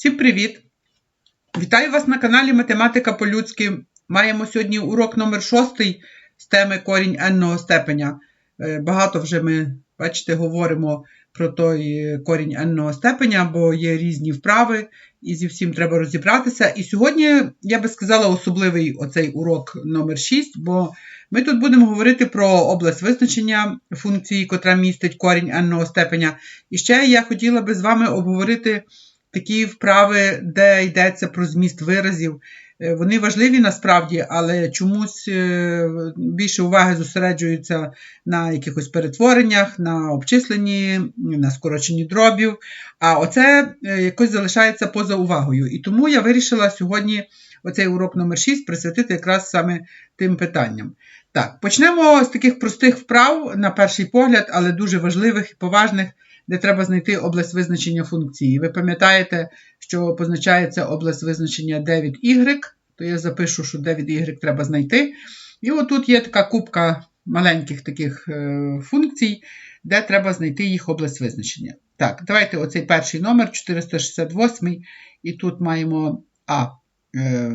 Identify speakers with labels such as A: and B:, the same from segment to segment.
A: Всім привіт! Вітаю вас на каналі Математика по-людськи. Маємо сьогодні урок номер 6 з теми корінь n степеня. Е, Багато вже ми, бачите, говоримо про той корінь n степеня, бо є різні вправи, і зі всім треба розібратися. І сьогодні, я би сказала, особливий оцей урок номер 6 бо ми тут будемо говорити про область визначення функції, котра містить корінь n степеня. І ще я хотіла би з вами обговорити такі вправи, де йдеться про зміст виразів. Е, Вони важливі насправді, але чомусь е, більше уваги зосереджуються на якихось перетвореннях, на обчисленні, на скороченні дробів. А оце е, якось залишається поза увагою. І тому я вирішила сьогодні оцей урок номер 6 присвятити якраз саме тим питанням. Так, почнемо з таких простих вправ, на перший погляд, але дуже важливих і поважних де треба знайти область визначення функції. Ви пам'ятаєте, що позначається область визначення 9y, то я запишу, що 9y треба знайти. І отут є така кубка маленьких таких е, функцій, де треба знайти їх область визначення. Так, давайте оцей перший номер 468, і тут маємо А е,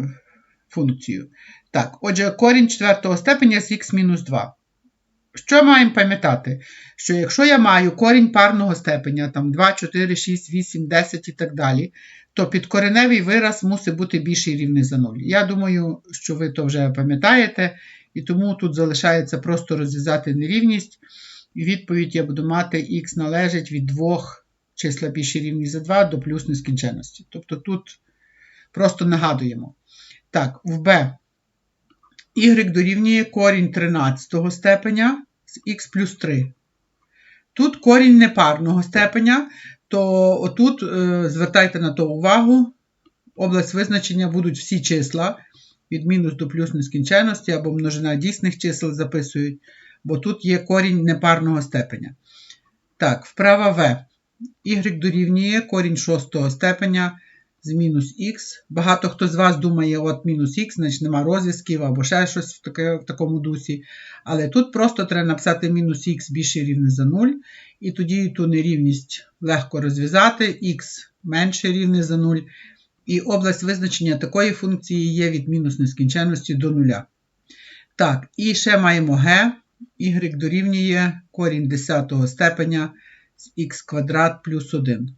A: функцію. Так, отже, корінь четвертого степеня з х-2. Що маємо пам'ятати? Що якщо я маю корінь парного степеня, там 2, 4, 6, 8, 10 і так далі, то підкореневий вираз мусить бути більший рівний за 0. Я думаю, що ви то вже пам'ятаєте, і тому тут залишається просто розв'язати нерівність. І відповідь я буду мати х належить від 2 числа більші рівні за 2 до плюс нескінченності. Тобто тут просто нагадуємо. Так, в b y дорівнює корінь 13 степеня х плюс 3. Тут корінь непарного степеня, то отут е, звертайте на то увагу. Область визначення будуть всі числа від мінус до плюс нескінченності або множина дійсних чисел записують, бо тут є корінь непарного степеня. Так, вправа В. Y дорівнює корінь 6 степеня з мінус х. Багато хто з вас думає, от мінус х, значить нема розв'язків або ще щось в, таке, в такому дусі. Але тут просто треба написати мінус х більше рівне за 0. І тоді ту нерівність легко розв'язати, х менше рівне за 0. І область визначення такої функції є від мінус нескінченності до 0. Так, і ще маємо g. y дорівнює корінь 10 степеня з х квадрат плюс 1.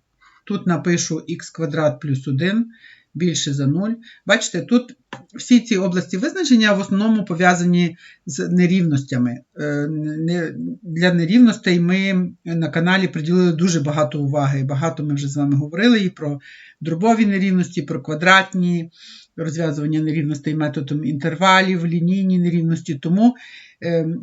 A: Тут напишу х квадрат плюс 1 більше за 0. Бачите, тут всі ці області визначення в основному пов'язані з нерівностями. Е, для нерівностей ми на каналі приділили дуже багато уваги. Багато ми вже з вами говорили і про дробові нерівності, про квадратні, розв'язування нерівностей методом інтервалів, лінійні нерівності. Тому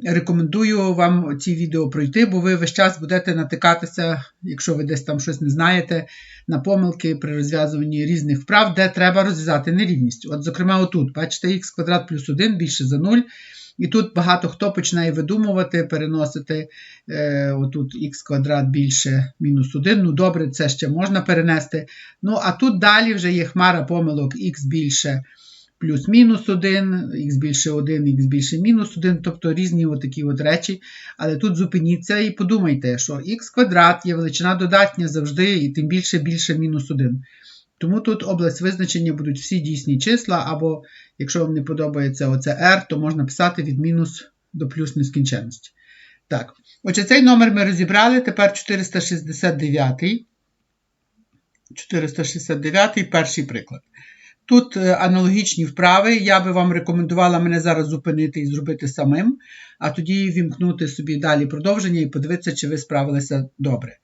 A: рекомендую вам ці відео пройти, бо ви весь час будете натикатися, якщо ви десь там щось не знаєте, на помилки при розв'язуванні різних вправ, де треба розв'язати нерівність. От, зокрема, отут, бачите, х квадрат плюс 1 більше за 0. І тут багато хто починає видумувати, переносити е, отут х квадрат більше мінус 1. Ну, добре, це ще можна перенести. Ну, а тут далі вже є хмара помилок х більше плюс-мінус 1, х більше 1, х більше мінус 1, тобто різні такі от речі. Але тут зупиніться і подумайте, що х квадрат є величина додатня завжди, і тим більше більше мінус 1. Тому тут область визначення будуть всі дійсні числа, або, якщо вам не подобається оце r, то можна писати від мінус до плюс нескінченності. Так, отже, цей номер ми розібрали. Тепер 469. 469 перший приклад. Тут е, аналогічні вправи. Я би вам рекомендувала мене зараз зупинити і зробити самим, а тоді вімкнути собі далі продовження і подивитися, чи ви справилися добре.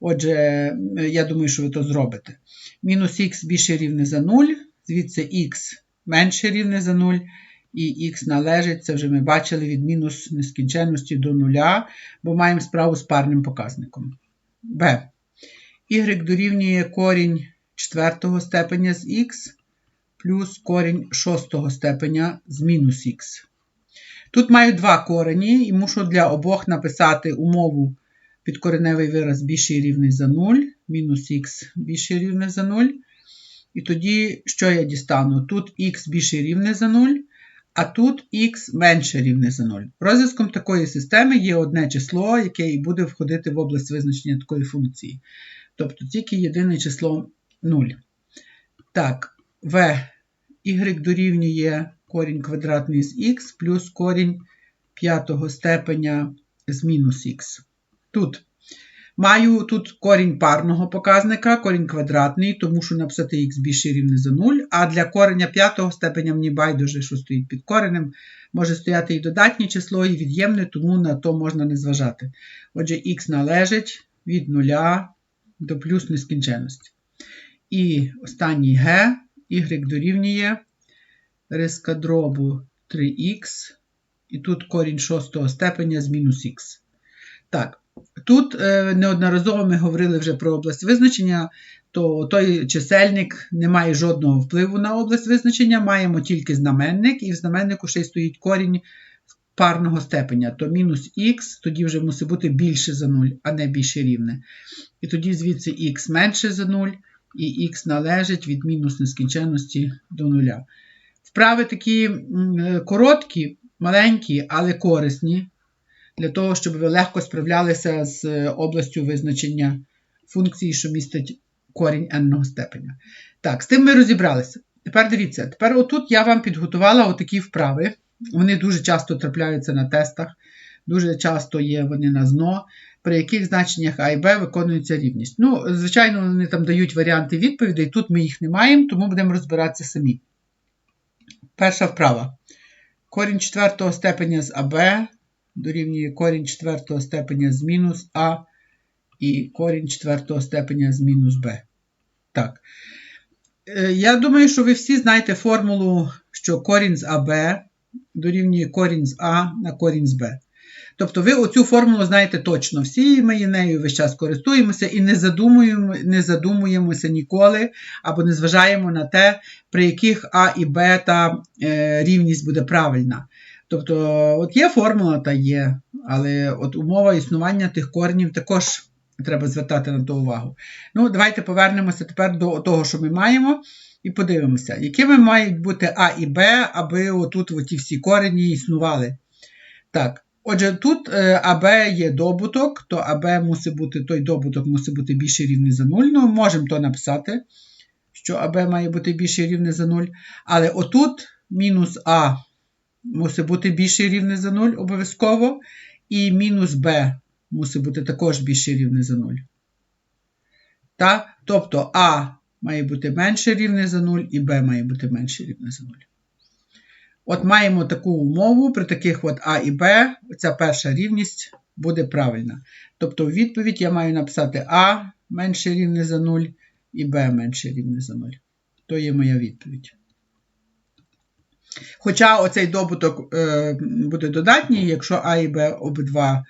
A: Отже, я думаю, що ви то зробите. Мінус х більше рівне за 0, звідси х менше рівне за 0, і х належить, це вже ми бачили, від мінус нескінченності до 0, бо маємо справу з парним показником. b. y дорівнює корінь четвертого степеня з х плюс корінь шостого степеня з мінус х. Тут маю два корені і мушу для обох написати умову підкореневий вираз більший рівний за 0, мінус х більший рівний за 0. І тоді, що я дістану? Тут х більше рівне за 0, а тут х менше рівне за 0. Розв'язком такої системи є одне число, яке і буде входити в область визначення такої функції. Тобто тільки єдине число 0. Так, v y дорівнює корінь квадратний з х плюс корінь п'ятого степеня з мінус х. Тут маю тут корінь парного показника, корінь квадратний, тому що написати х більше рівне за 0, а для кореня п'ятого степеня мені байдуже, що стоїть під коренем, може стояти і додатнє число, і від'ємне, тому на то можна не зважати. Отже, х належить від 0 до плюс нескінченності. І останній g, y дорівнює риска дробу 3х, і тут корінь шостого степеня з мінус х. Так, тут е, неодноразово ми говорили вже про область визначення, то той чисельник не має жодного впливу на область визначення, маємо тільки знаменник, і в знаменнику ще й стоїть корінь парного степеня, то мінус х, тоді вже мусить бути більше за 0, а не більше рівне. І тоді звідси х менше за 0, і х належить від мінус нескінченності до нуля. Вправи такі е, короткі, маленькі, але корисні, для того, щоб ви легко справлялися з е, областю визначення функції, що містить корінь n степеня. Так, з тим ми розібралися. Тепер дивіться, тепер отут я вам підготувала отакі вправи. Вони дуже часто трапляються на тестах, дуже часто є вони на ЗНО, при яких значеннях А і Б виконується рівність. Ну, звичайно, вони там дають варіанти відповідей, тут ми їх не маємо, тому будемо розбиратися самі. Перша вправа. Корінь четвертого степеня з АБ дорівнює корінь четвертого степеня з мінус А і корінь четвертого степеня з мінус Б. Так. Е, я думаю, що ви всі знаєте формулу, що корінь з АБ дорівнює корінь з А на корінь з Б. Тобто ви оцю формулу знаєте точно. Всі ми нею весь час користуємося і не задумуємо, не задумуємося ніколи, або не зважаємо на те, при яких А і Б та е, рівність буде правильна. Тобто, от є формула та є, але от умова існування тих коренів також треба звертати на то увагу. Ну, Давайте повернемося тепер до того, що ми маємо, і подивимося, якими мають бути А і Б, аби отут оті всі корені існували. Так, Отже, тут е, АБ є добуток, то АБ мусить бути, той добуток мусить бути більше рівний за 0. Ну, можемо то написати, що АБ має бути більше рівне за 0. Але отут мінус А мусить бути більше рівне за 0 обов'язково. І мінус Б мусить бути також більше рівне за 0. Так? Тобто А має бути менше рівне за 0, і Б має бути менше рівне за 0. От маємо таку умову, при таких от А і Б, ця перша рівність буде правильна. Тобто, в відповідь я маю написати А менше рівне за 0 і Б менше рівне за 0. То є моя відповідь. Хоча оцей добуток е, буде додатній, якщо А і Б обидва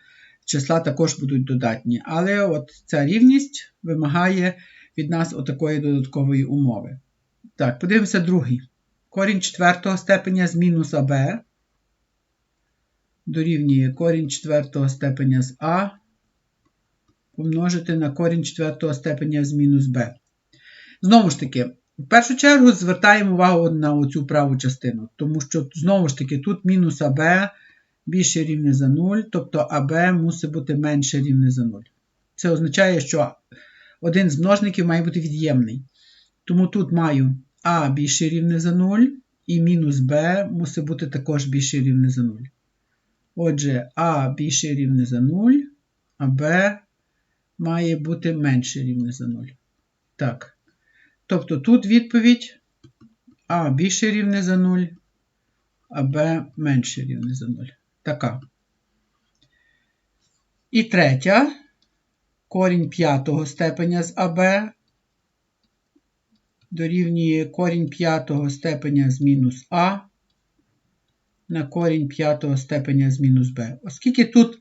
A: числа також будуть додатні. Але от ця рівність вимагає від нас отакої додаткової умови. Так, подивимося другий корінь четвертого степеня з мінус АБ дорівнює корінь четвертого степеня з А помножити на корінь четвертого степеня з мінус Б. Знову ж таки, в першу чергу звертаємо увагу на оцю праву частину, тому що, знову ж таки, тут мінус АБ більше рівне за 0, тобто АБ мусить бути менше рівне за 0. Це означає, що один з множників має бути від'ємний. Тому тут маю а більше рівне за 0, і мінус b мусить бути також більше рівне за 0. Отже, А більше рівне за 0, а Б має бути менше рівне за 0. Так. Тобто тут відповідь А більше рівне за 0, а Б менше рівне за 0. Така. І третя. Корінь п'ятого степеня з АБ дорівнює корінь п'ятого степеня з мінус А на корінь п'ятого степеня з мінус Б. Оскільки тут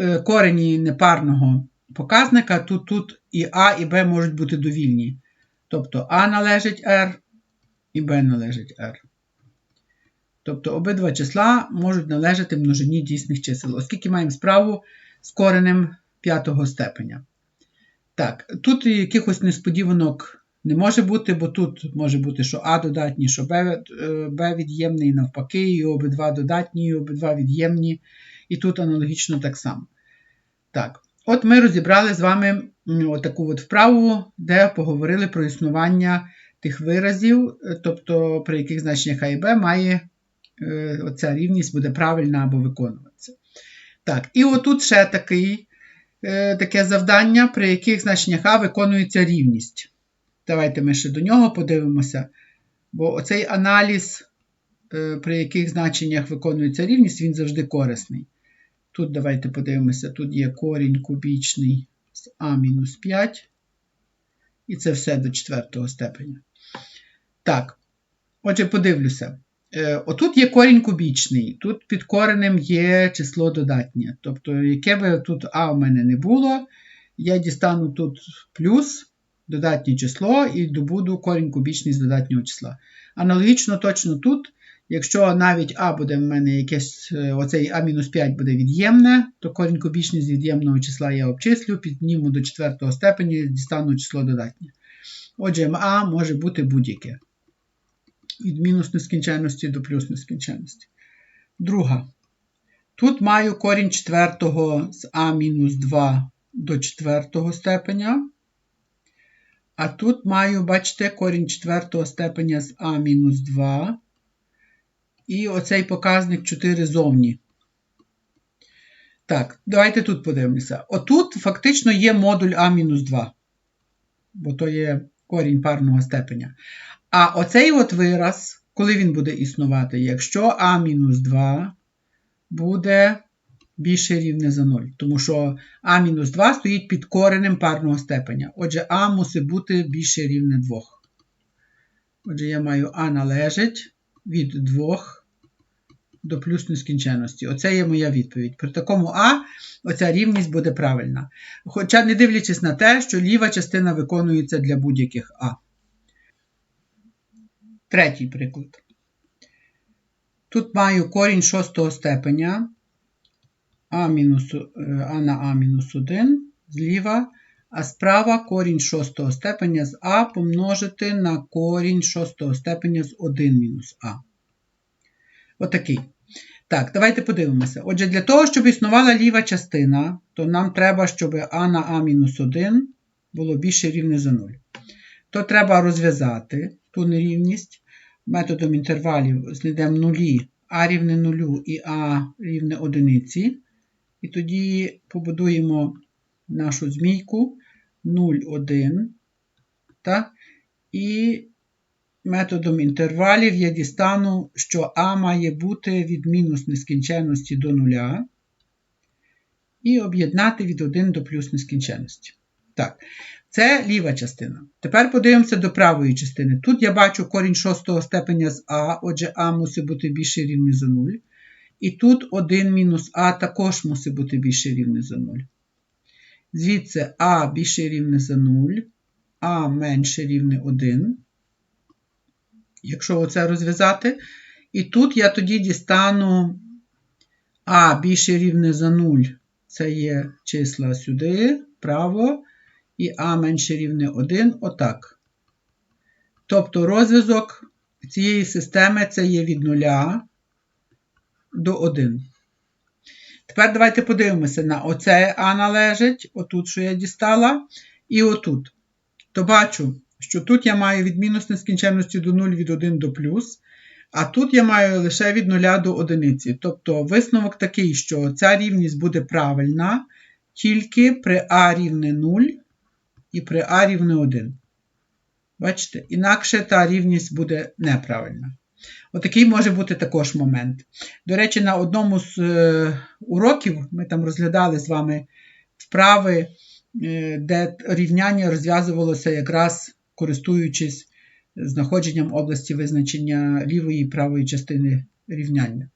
A: е, корені непарного показника, тут тут і А, і Б можуть бути довільні. Тобто А належить R і Б належить R. Тобто обидва числа можуть належати множині дійсних чисел, оскільки маємо справу з коренем п'ятого степеня. Так, тут якихось несподіванок не може бути, бо тут може бути, що А додатні, що Б е, Б від'ємний, і навпаки, і обидва додатні, і обидва від'ємні. І тут аналогічно так само. Так, от ми розібрали з вами таку от вправу, де поговорили про існування тих виразів, е, тобто при яких значеннях А і Б має е, оця рівність буде правильна або виконуватися. Так, і отут ще такий, е, таке завдання, при яких значеннях А виконується рівність. Давайте ми ще до нього подивимося. Бо оцей аналіз, при яких значеннях виконується рівність, він завжди корисний. Тут давайте подивимося, тут є корінь кубічний з А-5. І це все до четвертого степеня. Так, отже, подивлюся. Е, Отут є корінь кубічний, тут під коренем є число додатнє. Тобто, яке би тут А в мене не було, я дістану тут плюс додатнє число і добуду корінь кубічний з додатнього числа. Аналогічно точно тут, якщо навіть А буде в мене якесь, е, оцей А-5 буде від'ємне, то корінь кубічний з від'ємного числа я обчислю, підніму до четвертого степені, дістану число додатнє. Отже, А може бути будь-яке. Від мінус нескінченності до плюс нескінченності. Друга. Тут маю корінь четвертого з А-2 до четвертого степеня. А тут маю, бачите, корінь четвертого степеня з А-2. І оцей показник 4 зовні. Так, давайте тут подивимося. Отут фактично є модуль А-2. Бо то є корінь парного степеня. А оцей от вираз, коли він буде існувати, якщо А-2 буде більше рівне за 0. Тому що А-2 стоїть під коренем парного степеня. Отже, А мусить бути більше рівне 2. Отже, я маю А належить від 2 до плюс нескінченності. Оце є моя відповідь. При такому А оця рівність буде правильна. Хоча не дивлячись на те, що ліва частина виконується для будь-яких А. Третій приклад. Тут маю корінь шостого степеня а, мінус, а на А-1 зліва, справа корінь шостого степеня з А помножити на корінь шостого степеня з 1 мінус А. Отакий. Так, давайте подивимося. Отже, для того, щоб існувала ліва частина, то нам треба, щоб А на А-1 було більше рівне за 0. То треба розв'язати ту нерівність. Методом інтервалів знайдемо нулі А рівне 0 і А рівне 1. І тоді побудуємо нашу змійку 0, 1. Так? І методом інтервалів я дістану, що А має бути від мінус нескінченності до нуля. І об'єднати від 1 до плюс нескінченності. Так, це ліва частина. Тепер подивимося до правої частини. Тут я бачу корінь шостого степеня з А, отже, А мусить бути більше рівне за 0. І тут 1 мінус А також мусить бути більше рівне за 0. Звідси А більше рівне за 0, А менше рівне 1. Якщо оце розв'язати. І тут я тоді дістану А більше рівне за 0. Це є числа сюди, вправо, і А менше рівне 1, отак. Тобто розв'язок цієї системи це є від 0 до 1. Тепер давайте подивимося на оце А належить, отут, що я дістала, і отут. То бачу, що тут я маю від мінус нескінченності до 0 від 1 до плюс, а тут я маю лише від 0 до 1. Тобто висновок такий, що ця рівність буде правильна тільки при А рівне 0 і при А рівне 1. Бачите? Інакше та рівність буде неправильна. Отакий може бути також момент. До речі, на одному з е, уроків ми там розглядали з вами вправи, е, де рівняння розв'язувалося якраз користуючись знаходженням області визначення лівої і правої частини рівняння.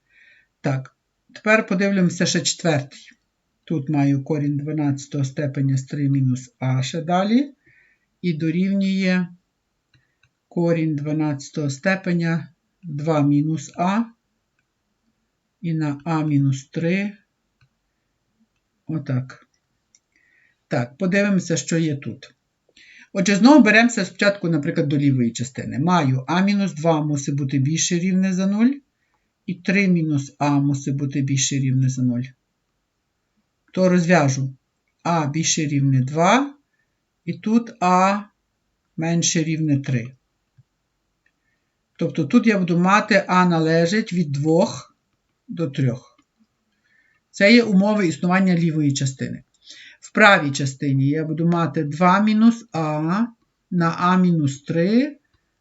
A: Так, тепер подивимося ще четвертий. Тут маю корінь 12 степеня з 3 мінус а ще далі. І дорівнює корінь 12 степеня 2 мінус А. І на А мінус 3. Отак. Так, подивимося, що є тут. Отже, знову беремося спочатку, наприклад, до лівої частини. Маю А-2 мусить бути більше рівне за 0. І 3 мінус А мусить бути більше рівне за 0. То розв'яжу А більше рівне 2. І тут А менше рівне 3. Тобто тут я буду мати А належить від 2 до 3. Це є умови існування лівої частини. В правій частині я буду мати 2 мінус А на А мінус 3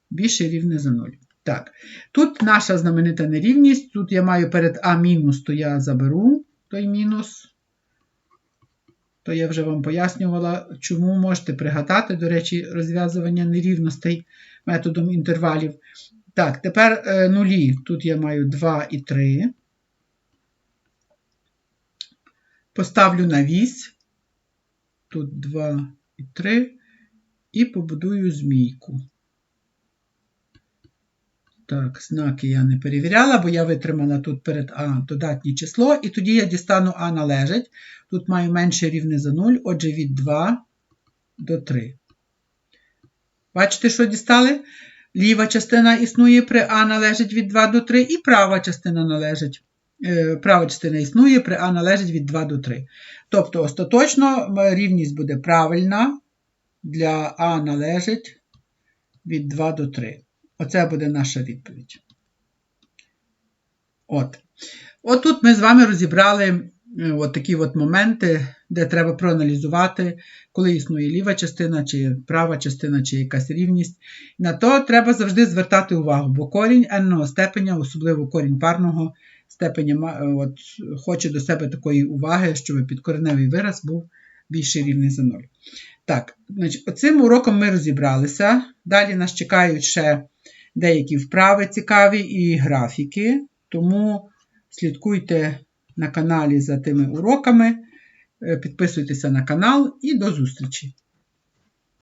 A: більше рівне за 0. Так, тут наша знаменита нерівність. Тут я маю перед А мінус, то я заберу той мінус. То я вже вам пояснювала, чому можете пригадати, до речі, розв'язування нерівностей методом інтервалів. Так, тепер е, нулі. Тут я маю 2 і 3. Поставлю на вісь. Тут 2 і 3. І побудую змійку. Так, знаки я не перевіряла, бо я витримала тут перед А додатнє число, і тоді я дістану А належить. Тут маю менше рівне за 0, отже, від 2 до 3. Бачите, що дістали? Ліва частина існує при А належить від 2 до 3, і права частина належить. е, Права частина існує при А належить від 2 до 3. Тобто, остаточно рівність буде правильна. Для А належить від 2 до 3. Оце буде наша відповідь. От. От тут ми з вами розібрали от такі от моменти, де треба проаналізувати, коли існує ліва частина, чи права частина, чи якась рівність. На то треба завжди звертати увагу, бо корінь n степеня, особливо корінь парного степеня, е, от, хоче до себе такої уваги, щоб підкореневий вираз був більше рівний за 0. Так, значить, цим уроком ми розібралися. Далі нас чекають ще деякі вправи цікаві і графіки. Тому слідкуйте на каналі за тими уроками, е, підписуйтеся на канал і до зустрічі!